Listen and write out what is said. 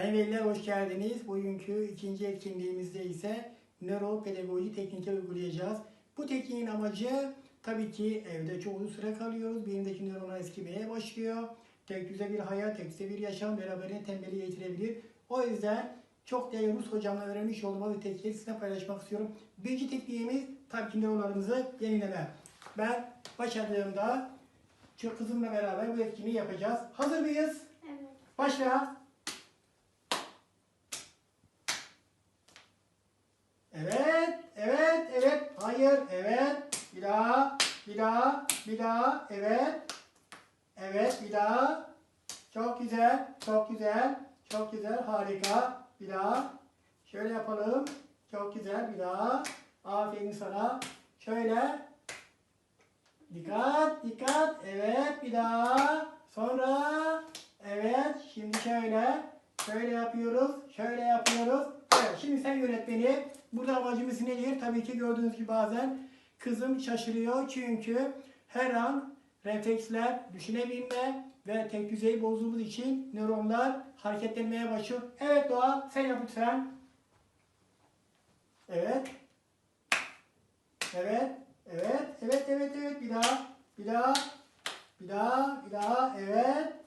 Sayın veliler hoş geldiniz. Bugünkü ikinci etkinliğimizde ise nöropedagoji teknikleri uygulayacağız. Bu tekniğin amacı tabii ki evde çoğu süre kalıyoruz. Beyindeki nöronlar eskimeye başlıyor. Tek düze bir hayat, tek düze bir yaşam beraberinde tembelliğe getirebilir. O yüzden çok değerli Rus hocamla öğrenmiş olduğum bazı teknikleri sizinle paylaşmak istiyorum. Birinci tekniğimiz tabii ki nöronlarımızı yenileme. Ben başladığımda kızımla beraber bu etkinliği yapacağız. Hazır mıyız? Evet. Başla. Evet, evet, evet. Hayır, evet. Bir daha, bir daha, bir daha. Evet. Evet, bir daha. Çok güzel, çok güzel, çok güzel. Harika. Bir daha. Şöyle yapalım. Çok güzel. Bir daha. Aferin sana. Şöyle. Dikkat, dikkat. Evet, bir daha. Sonra. Evet, şimdi şöyle. Şöyle yapıyoruz, şöyle yapıyoruz. Şimdi sen yönetmeni. Burada amacımız nedir? Tabii ki gördüğünüz gibi bazen kızım şaşırıyor. Çünkü her an refleksler, düşünebilme ve tek düzey bozduğumuz için nöronlar hareketlenmeye başlıyor. Evet Doğa, sen yap lütfen. Evet. Evet. Evet. Evet. Evet. Evet. Bir daha. Bir daha. Bir daha. Bir daha. Evet.